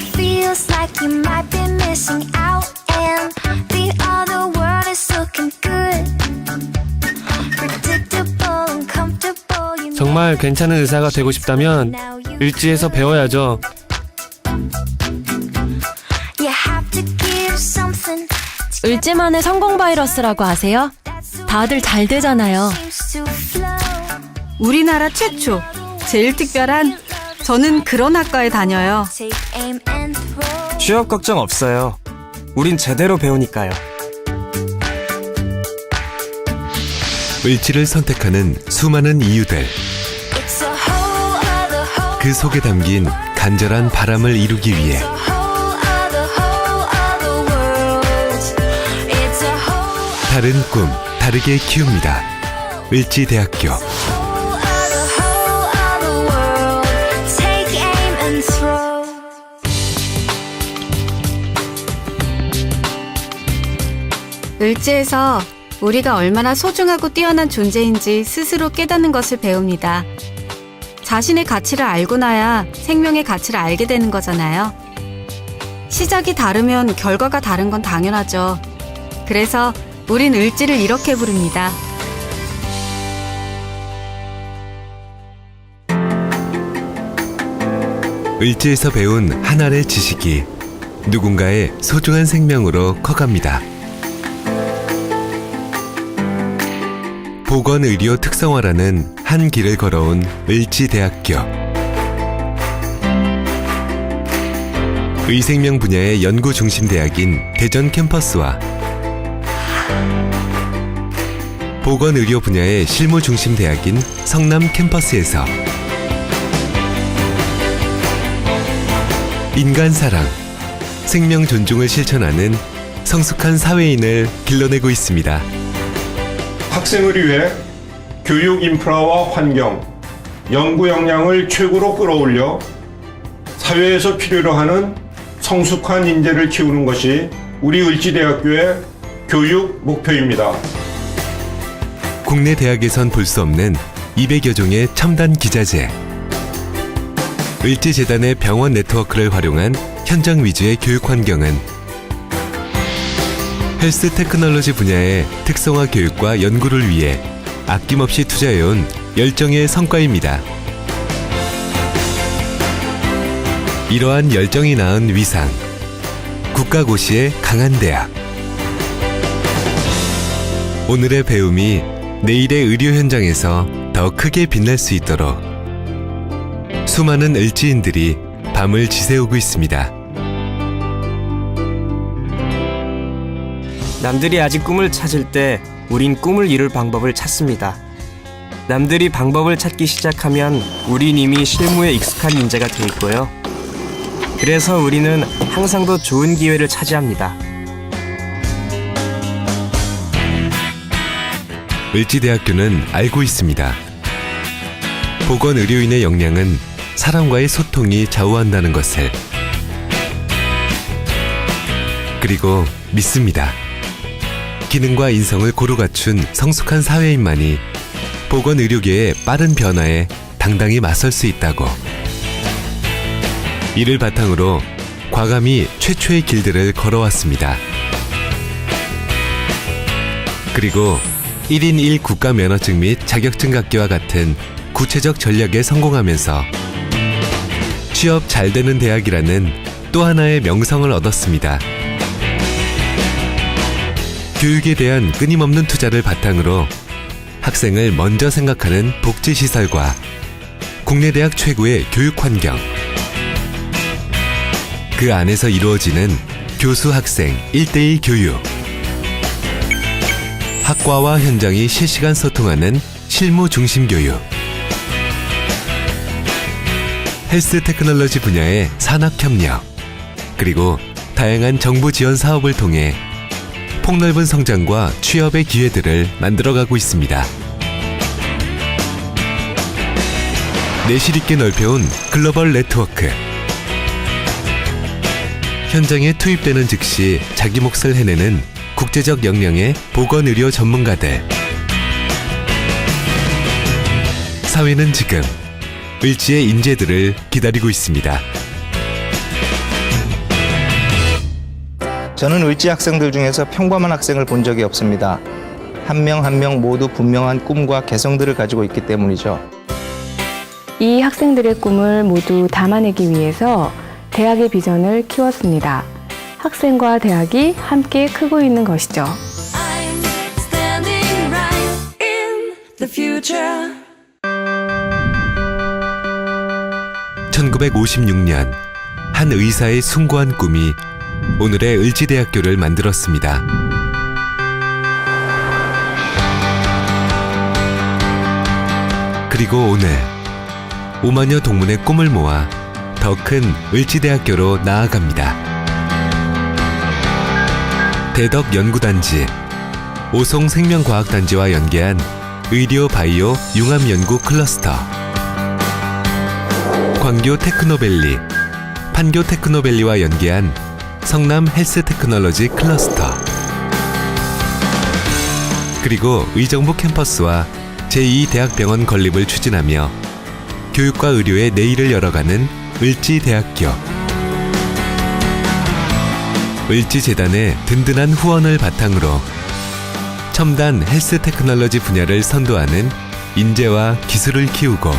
it feels like you might be missing out, and the other world is looking good. Predictable and comfortable. You 정말 괜찮은 의사가 되고 싶다면 을지에서 배워야죠. you have to give something. 을지만의 성공 바이러스라고 아세요? 다들 잘 되잖아요. Seems to flow. 우리나라 최초, 제일 특별한 저는 그런 학과에 다녀요. 취업 걱정 없어요. 우린 제대로 배우니까요. 을지를 선택하는 수많은 이유들. 그 속에 담긴 간절한 바람을 이루기 위해 다른 꿈 다르게 키웁니다. 을지대학교 을지에서 우리가 얼마나 소중하고 뛰어난 존재인지 스스로 깨닫는 것을 배웁니다. 자신의 가치를 알고 나야 생명의 가치를 알게 되는 거잖아요. 시작이 다르면 결과가 다른 건 당연하죠. 그래서 우린 을지를 이렇게 부릅니다. 을지에서 배운 한 알의 지식이 누군가의 소중한 생명으로 커갑니다. 보건의료 특성화라는 한 길을 걸어온 을지대학교. 의생명 분야의 연구 중심 대학인 대전 캠퍼스와 보건의료 분야의 실무 중심 대학인 성남 캠퍼스에서 인간 사랑, 생명 존중을 실천하는 성숙한 사회인을 길러내고 있습니다. 학생을 위해 교육 인프라와 환경, 연구 역량을 최고로 끌어올려 사회에서 필요로 하는 성숙한 인재를 키우는 것이 우리 을지대학교의 교육 목표입니다. 국내 대학에선 볼 수 없는 200여 종의 첨단 기자재, 을지재단의 병원 네트워크를 활용한 현장 위주의 교육 환경은 헬스 테크놀로지 분야의 특성화 교육과 연구를 위해 아낌없이 투자해온 열정의 성과입니다. 이러한 열정이 낳은 위상, 국가고시의 강한 대학. 오늘의 배움이 내일의 의료 현장에서 더 크게 빛날 수 있도록 수많은 을지인들이 밤을 지새우고 있습니다. 남들이 아직 꿈을 찾을 때 우린 꿈을 이룰 방법을 찾습니다. 남들이 방법을 찾기 시작하면 우린 이미 실무에 익숙한 인재가 돼 있고요. 그래서 우리는 항상 더 좋은 기회를 차지합니다. 을지대학교는 알고 있습니다. 보건 의료인의 역량은 사람과의 소통이 좌우한다는 것을 그리고 믿습니다. 기능과 인성을 고루 갖춘 성숙한 사회인만이 보건 의료계의 빠른 변화에 당당히 맞설 수 있다고. 이를 바탕으로 과감히 최초의 길들을 걸어왔습니다. 그리고 1인 1 국가 면허증 및 자격증 갖기와 같은 구체적 전략에 성공하면서 취업 잘 되는 대학이라는 또 하나의 명성을 얻었습니다. 교육에 대한 끊임없는 투자를 바탕으로 학생을 먼저 생각하는 복지시설과 국내 대학 최고의 교육 환경, 그 안에서 이루어지는 교수 학생 1대1 교육, 학과와 현장이 실시간 소통하는 실무 중심 교육, 헬스 테크놀로지 분야의 산학 협력, 그리고 다양한 정부 지원 사업을 통해 폭넓은 성장과 취업의 기회들을 만들어가고 있습니다. 내실 있게 넓혀온 글로벌 네트워크. 현장에 투입되는 즉시 자기 몫을 해내는 국제적 역량의 보건의료 전문가들. 사회는 지금 을지의 인재들을 기다리고 있습니다. 저는 을지 학생들 중에서 평범한 학생을 본 적이 없습니다. 한명 한 명 모두 분명한 꿈과 개성들을 가지고 있기 때문이죠. 이 학생들의 꿈을 모두 담아내기 위해서 대학의 비전을 키웠습니다. 학생과 대학이 함께 크고 있는 것이죠. I'm standing right in the future. 1956년 한 의사의 숭고한 꿈이 오늘의 을지대학교를 만들었습니다. 그리고 오늘 오마녀 동문의 꿈을 모아 더 큰 을지대학교로 나아갑니다. 대덕 연구단지, 오송 생명과학단지와 연계한 의료 바이오 융합 연구 클러스터. 광교 테크노밸리, 판교 테크노밸리와 연계한 성남 헬스 테크놀로지 클러스터. 그리고 의정부 캠퍼스와 제2대학병원 건립을 추진하며 교육과 의료의 내일을 열어가는 을지대학교. 을지재단의 든든한 후원을 바탕으로 첨단 헬스 테크놀로지 분야를 선도하는 인재와 기술을 키우고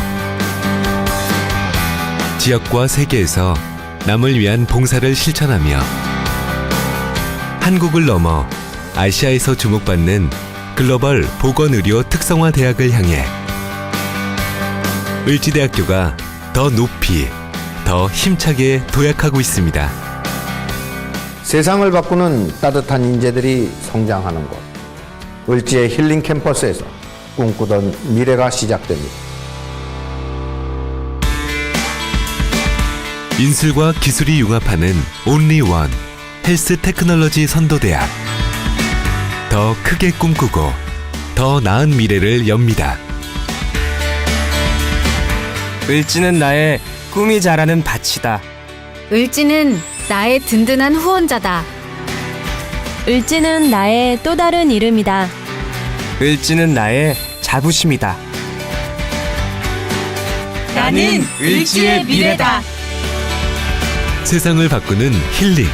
지역과 세계에서 남을 위한 봉사를 실천하며 한국을 넘어 아시아에서 주목받는 글로벌 보건의료 특성화 대학을 향해 을지대학교가 더 높이, 더 힘차게 도약하고 있습니다. 세상을 바꾸는 따뜻한 인재들이 성장하는 곳. 을지의 힐링 캠퍼스에서 꿈꾸던 미래가 시작됩니다. 인술과 기술이 융합하는 온리원 헬스 테크놀로지 선도대학. 더 크게 꿈꾸고 더 나은 미래를 엽니다. 을지는 나의 꿈이 자라는 밭이다. 을지는 나의 든든한 후원자다. 을지는 나의 또 다른 이름이다. 을지는 나의 자부심이다. 나는 을지의 미래다. 세상을 바꾸는 힐링.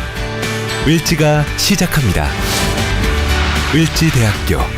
을지가 시작합니다. 을지대학교.